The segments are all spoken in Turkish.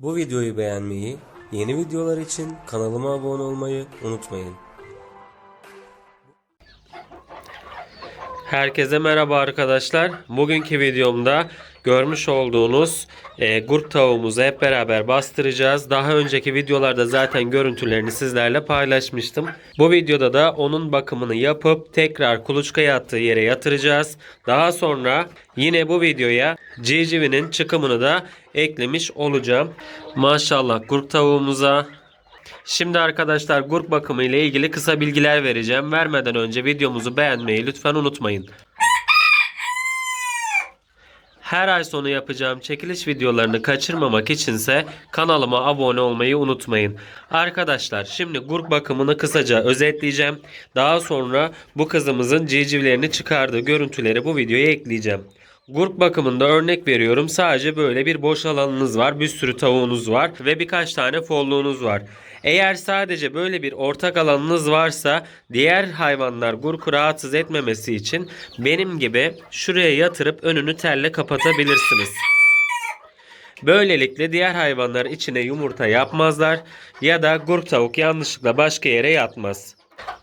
Bu videoyu beğenmeyi, yeni videolar için kanalıma abone olmayı unutmayın. Herkese merhaba arkadaşlar. Bugünkü videomda görmüş olduğunuz e, gurk tavuğumuzu hep beraber bastıracağız. Daha önceki videolarda zaten görüntülerini sizlerle paylaşmıştım. Bu videoda da onun bakımını yapıp tekrar kuluçka yattığı yere yatıracağız. Daha sonra yine bu videoya civcivinin çıkımını da eklemiş olacağım. Maşallah gurk tavuğumuza Şimdi arkadaşlar gurk bakımı ile ilgili kısa bilgiler vereceğim. Vermeden önce videomuzu beğenmeyi lütfen unutmayın. Her ay sonu yapacağım çekiliş videolarını kaçırmamak içinse kanalıma abone olmayı unutmayın. Arkadaşlar şimdi gurk bakımını kısaca özetleyeceğim. Daha sonra bu kızımızın civcivlerini çıkardığı görüntüleri bu videoya ekleyeceğim. Gurk bakımında örnek veriyorum sadece böyle bir boş alanınız var bir sürü tavuğunuz var ve birkaç tane folluğunuz var. Eğer sadece böyle bir ortak alanınız varsa diğer hayvanlar gurku rahatsız etmemesi için benim gibi şuraya yatırıp önünü telle kapatabilirsiniz. Böylelikle diğer hayvanlar içine yumurta yapmazlar ya da gurk tavuk yanlışlıkla başka yere yatmaz.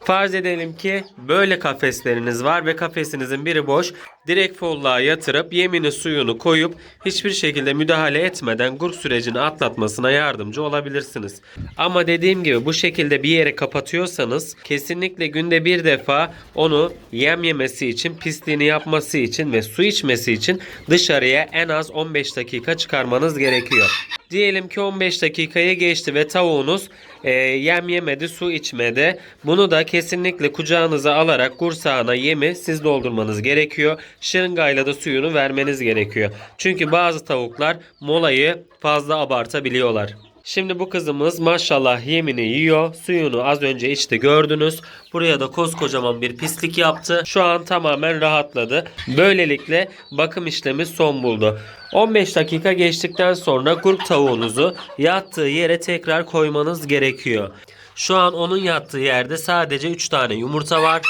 Farz edelim ki böyle kafesleriniz var ve kafesinizin biri boş. Direkt folluğa yatırıp yemini suyunu koyup hiçbir şekilde müdahale etmeden gurk sürecini atlatmasına yardımcı olabilirsiniz. Ama dediğim gibi bu şekilde bir yere kapatıyorsanız kesinlikle günde bir defa onu yem yemesi için, pisliğini yapması için ve su içmesi için dışarıya en az 15 dakika çıkarmanız gerekiyor. Diyelim ki 15 dakikaya geçti ve tavuğunuz e, yem yemedi, su içmedi. Bunu da kesinlikle kucağınıza alarak kursağına yemi siz doldurmanız gerekiyor. Şırıngayla da suyunu vermeniz gerekiyor. Çünkü bazı tavuklar molayı fazla abartabiliyorlar. Şimdi bu kızımız maşallah yemini yiyor. Suyunu az önce içti gördünüz. Buraya da koskocaman bir pislik yaptı. Şu an tamamen rahatladı. Böylelikle bakım işlemi son buldu. 15 dakika geçtikten sonra kurk tavuğunuzu yattığı yere tekrar koymanız gerekiyor. Şu an onun yattığı yerde sadece 3 tane yumurta var.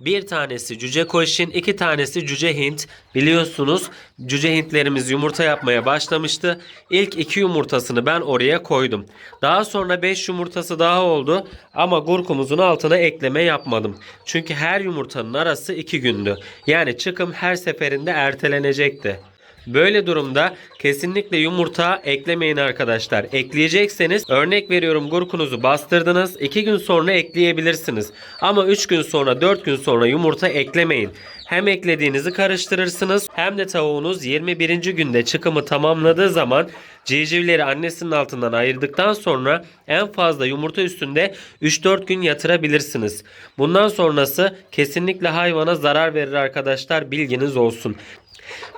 Bir tanesi cüce koşin, iki tanesi cüce hint. Biliyorsunuz cüce hintlerimiz yumurta yapmaya başlamıştı. İlk iki yumurtasını ben oraya koydum. Daha sonra 5 yumurtası daha oldu ama gurkumuzun altına ekleme yapmadım. Çünkü her yumurtanın arası 2 gündü. Yani çıkım her seferinde ertelenecekti. Böyle durumda kesinlikle yumurta eklemeyin arkadaşlar. Ekleyecekseniz örnek veriyorum gurkunuzu bastırdınız. 2 gün sonra ekleyebilirsiniz. Ama 3 gün sonra 4 gün sonra yumurta eklemeyin. Hem eklediğinizi karıştırırsınız hem de tavuğunuz 21. günde çıkımı tamamladığı zaman civcivleri annesinin altından ayırdıktan sonra en fazla yumurta üstünde 3-4 gün yatırabilirsiniz. Bundan sonrası kesinlikle hayvana zarar verir arkadaşlar bilginiz olsun.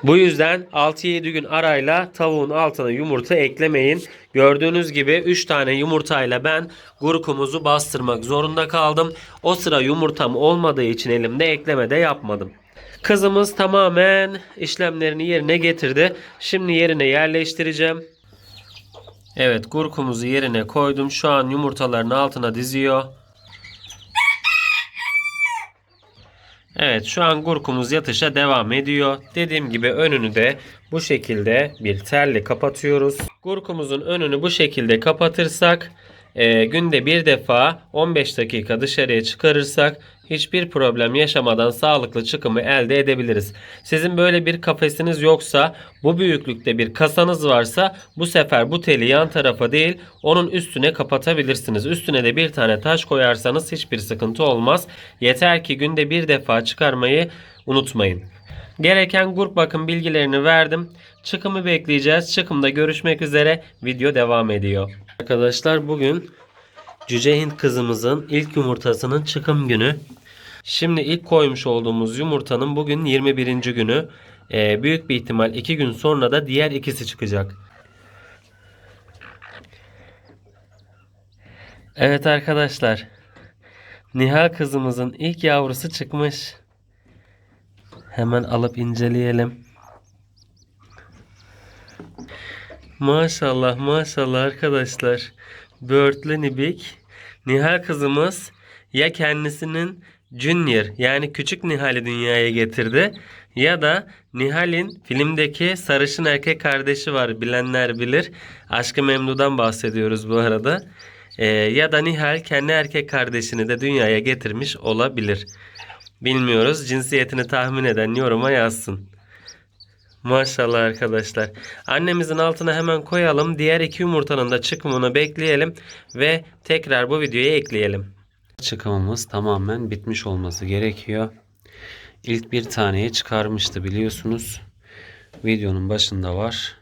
Bu yüzden 6-7 gün arayla tavuğun altına yumurta eklemeyin. Gördüğünüz gibi 3 tane yumurtayla ben gurkumuzu bastırmak zorunda kaldım. O sıra yumurtam olmadığı için elimde ekleme de yapmadım. Kızımız tamamen işlemlerini yerine getirdi. Şimdi yerine yerleştireceğim. Evet gurkumuzu yerine koydum. Şu an yumurtaların altına diziyor. Evet şu an gurkumuz yatışa devam ediyor. Dediğim gibi önünü de bu şekilde bir terle kapatıyoruz. Gurkumuzun önünü bu şekilde kapatırsak e, günde bir defa 15 dakika dışarıya çıkarırsak hiçbir problem yaşamadan sağlıklı çıkımı elde edebiliriz. Sizin böyle bir kafesiniz yoksa bu büyüklükte bir kasanız varsa bu sefer bu teli yan tarafa değil onun üstüne kapatabilirsiniz. Üstüne de bir tane taş koyarsanız hiçbir sıkıntı olmaz. Yeter ki günde bir defa çıkarmayı unutmayın. Gereken grup bakım bilgilerini verdim. Çıkımı bekleyeceğiz. Çıkımda görüşmek üzere. Video devam ediyor. Arkadaşlar bugün Cüce Hint kızımızın ilk yumurtasının çıkım günü. Şimdi ilk koymuş olduğumuz yumurtanın bugün 21. günü. Ee, büyük bir ihtimal 2 gün sonra da diğer ikisi çıkacak. Evet arkadaşlar. Nihal kızımızın ilk yavrusu çıkmış. Hemen alıp inceleyelim. Maşallah maşallah arkadaşlar. Börtlü Nibik. Nihal kızımız ya kendisinin Junior yani küçük Nihal'i dünyaya getirdi Ya da Nihal'in filmdeki sarışın erkek kardeşi var. Bilenler bilir. Aşkı Memnu'dan bahsediyoruz bu arada. Ee, ya da Nihal kendi erkek kardeşini de dünyaya getirmiş olabilir. Bilmiyoruz. Cinsiyetini tahmin eden yoruma yazsın. Maşallah arkadaşlar. Annemizin altına hemen koyalım. Diğer iki yumurtanın da çıkımını bekleyelim ve tekrar bu videoya ekleyelim. Çıkımımız tamamen bitmiş olması gerekiyor. İlk bir taneyi çıkarmıştı biliyorsunuz. Videonun başında var.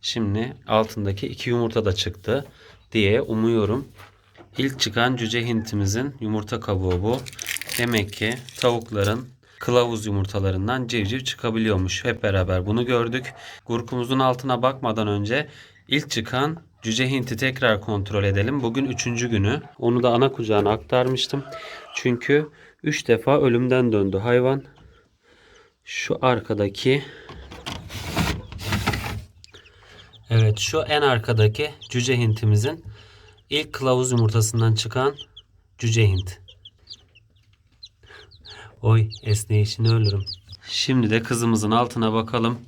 Şimdi altındaki iki yumurta da çıktı diye umuyorum. İlk çıkan cüce hintimizin yumurta kabuğu bu. Demek ki tavukların kılavuz yumurtalarından civciv çıkabiliyormuş. Hep beraber bunu gördük. Gurkumuzun altına bakmadan önce ilk çıkan cüce hinti tekrar kontrol edelim. Bugün üçüncü günü. Onu da ana kucağına aktarmıştım. Çünkü üç defa ölümden döndü hayvan. Şu arkadaki Evet şu en arkadaki cüce hintimizin ilk kılavuz yumurtasından çıkan cüce hint. Oy esneyişini ölürüm. Şimdi de kızımızın altına bakalım.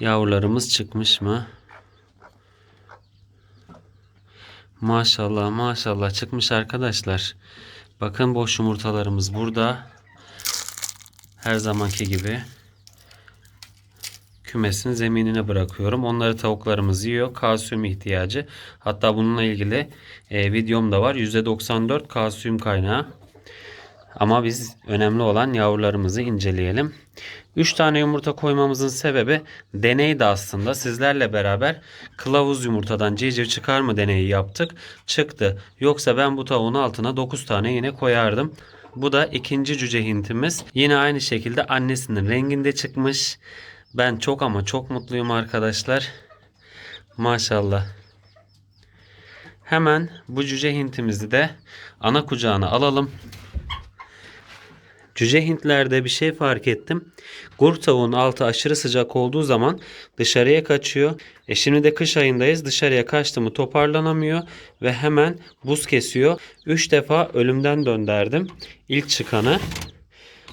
Yavrularımız çıkmış mı? Maşallah maşallah çıkmış arkadaşlar. Bakın boş yumurtalarımız burada. Her zamanki gibi. Kümesin zeminine bırakıyorum. Onları tavuklarımız yiyor. Kalsiyum ihtiyacı. Hatta bununla ilgili e, videom da var. %94 kalsiyum kaynağı. Ama biz önemli olan yavrularımızı inceleyelim. 3 tane yumurta koymamızın sebebi deneydi aslında. Sizlerle beraber kılavuz yumurtadan civciv çıkar mı deneyi yaptık. Çıktı. Yoksa ben bu tavuğun altına 9 tane yine koyardım. Bu da ikinci cüce hintimiz. Yine aynı şekilde annesinin renginde çıkmış. Ben çok ama çok mutluyum arkadaşlar. Maşallah. Hemen bu cüce hintimizi de ana kucağına alalım. Cüce Hintlerde bir şey fark ettim. Gurk tavuğun altı aşırı sıcak olduğu zaman dışarıya kaçıyor. E şimdi de kış ayındayız. Dışarıya kaçtı mı toparlanamıyor ve hemen buz kesiyor. 3 defa ölümden dönderdim. İlk çıkanı.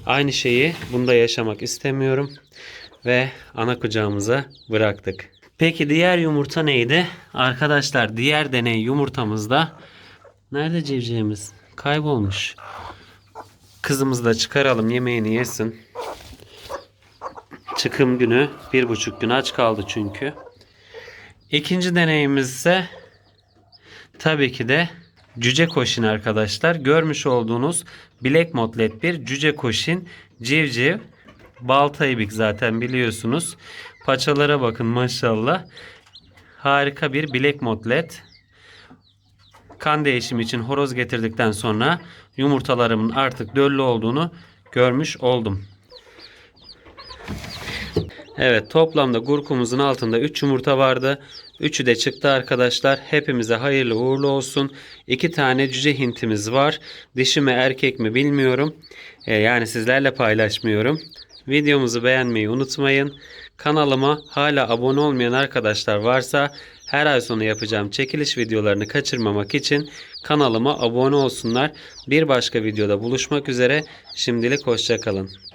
Aynı şeyi bunda yaşamak istemiyorum. Ve ana kucağımıza bıraktık. Peki diğer yumurta neydi? Arkadaşlar diğer deney yumurtamızda nerede civcivimiz? Kaybolmuş. Kızımızı da çıkaralım yemeğini yesin. Çıkım günü bir buçuk gün aç kaldı çünkü. İkinci deneyimiz ise tabii ki de cüce koşin arkadaşlar. Görmüş olduğunuz bilek motlet bir cüce koşin civciv. Baltaybik zaten biliyorsunuz. Paçalara bakın maşallah. Harika bir bilek motlet. Kan değişimi için horoz getirdikten sonra yumurtalarımın artık döllü olduğunu görmüş oldum. Evet toplamda gurkumuzun altında 3 yumurta vardı. Üçü de çıktı arkadaşlar. Hepimize hayırlı uğurlu olsun. 2 tane cüce hintimiz var. Dişi mi erkek mi bilmiyorum. Ee, yani sizlerle paylaşmıyorum. Videomuzu beğenmeyi unutmayın. Kanalıma hala abone olmayan arkadaşlar varsa her ay sonu yapacağım çekiliş videolarını kaçırmamak için kanalıma abone olsunlar. Bir başka videoda buluşmak üzere. Şimdilik hoşçakalın.